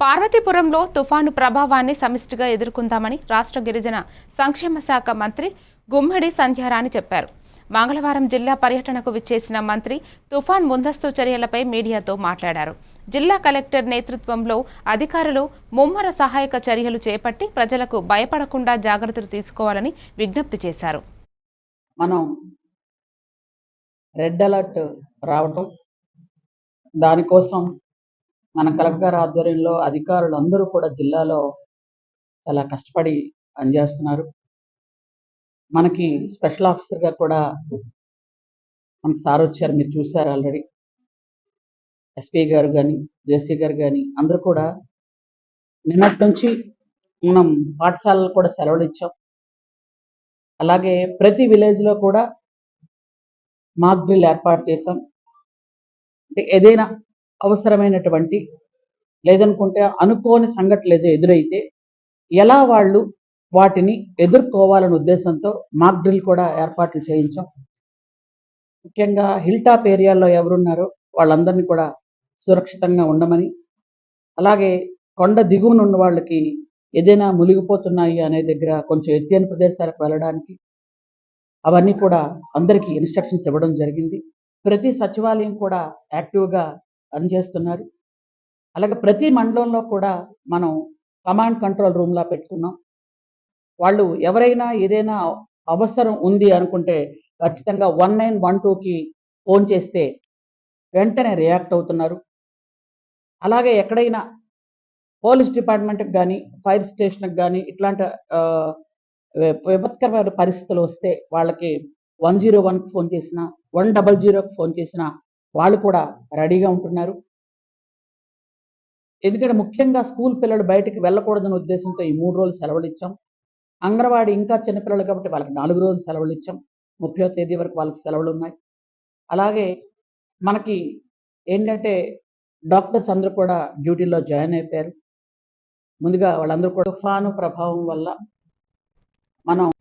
పార్వతీపురంలో తుఫాను ప్రభావాన్ని సమిష్టిగా ఎదుర్కొందామని రాష్ట్ర గిరిజన సంక్షేమ శాఖ మంత్రి గుమ్మడి సంధ్యారాణి చెప్పారు. మంగళవారం జిల్లా పర్యటనకు విచ్చేసిన మంత్రి తుఫాన్ ముందస్తు చర్యలపై మీడియాతో మాట్లాడారు. జిల్లా కలెక్టర్ నేతృత్వంలో అధికారులు ముమ్మర సహాయక చర్యలు చేపట్టి ప్రజలకు భయపడకుండా జాగ్రత్తలు తీసుకోవాలని విజ్ఞప్తి చేశారు. మనం రెడ్ అలర్ట్ రావటం దానికోసం మన కలెక్టర్ ఆధ్వర్యంలో అధికారులు అందరూ కూడా జిల్లాలో చాలా కష్టపడి పనిచేస్తున్నారు. మనకి స్పెషల్ ఆఫీసర్గా కూడా మనకి సార్ వచ్చారు మీరు చూశారు ఆల్రెడీ. ఎస్పీ గారు కానీ జేసీ గారు కానీ అందరూ కూడా నిన్నటి నుంచి మనం పాఠశాలలు కూడా సెలవులు ఇచ్చాం అలాగే ప్రతి విలేజ్లో కూడా మాక్ బిల్ ఏర్పాటు చేసాం అంటే ఏదైనా అవసరమైనటువంటి లేదనుకుంటే అనుకోని సంఘటనలు ఏదో ఎదురైతే ఎలా వాళ్ళు వాటిని ఎదుర్కోవాలనే ఉద్దేశంతో మాక్ డ్రిల్ కూడా ఏర్పాట్లు చేయించాం. ముఖ్యంగా హిల్ టాప్ ఏరియాలో ఎవరున్నారో వాళ్ళందరినీ కూడా సురక్షితంగా ఉండమని అలాగే కొండ దిగువన ఉన్న వాళ్ళకి ఏదైనా మునిగిపోతున్నాయి అనే దగ్గర కొంచెం ఎత్తైన ప్రదేశాలకు వెళ్ళడానికి అవన్నీ కూడా అందరికీ ఇన్స్ట్రక్షన్స్ ఇవ్వడం జరిగింది. ప్రతి సచివాలయం కూడా యాక్టివ్గా పనిచేస్తున్నారు అలాగే ప్రతి మండలంలో కూడా మనం కమాండ్ కంట్రోల్ రూమ్లా పెట్టుకున్నాం. వాళ్ళు ఎవరైనా ఏదైనా అవసరం ఉంది అనుకుంటే ఖచ్చితంగా వన్ నైన్ వన్ టూకి ఫోన్ చేస్తే వెంటనే రియాక్ట్ అవుతున్నారు. అలాగే ఎక్కడైనా పోలీస్ డిపార్ట్మెంట్కి కానీ ఫైర్ స్టేషన్కి కానీ ఇట్లాంటి విపత్కరమైన పరిస్థితులు వస్తే వాళ్ళకి వన్ జీరో వన్కి ఫోన్ చేసిన వన్ డబల్ జీరోకి ఫోన్ చేసిన వాళ్ళు కూడా రెడీగా ఉంటున్నారు. ఎందుకంటే ముఖ్యంగా స్కూల్ పిల్లలు బయటికి వెళ్ళకూడదనే ఉద్దేశంతో ఈ మూడు రోజులు సెలవులు ఇచ్చాం అంగన్వాడీ ఇంకా చిన్నపిల్లలు కాబట్టి వాళ్ళకి నాలుగు రోజులు సెలవులు ఇచ్చాం ముప్పై తేదీ వరకు వాళ్ళకి సెలవులు ఉన్నాయి అలాగే మనకి ఏంటంటే డాక్టర్స్ అందరూ కూడా డ్యూటీలో జాయిన్ అయిపోయారు. ముందుగా వాళ్ళందరూ కూడా తుఫాను ప్రభావం వల్ల మనం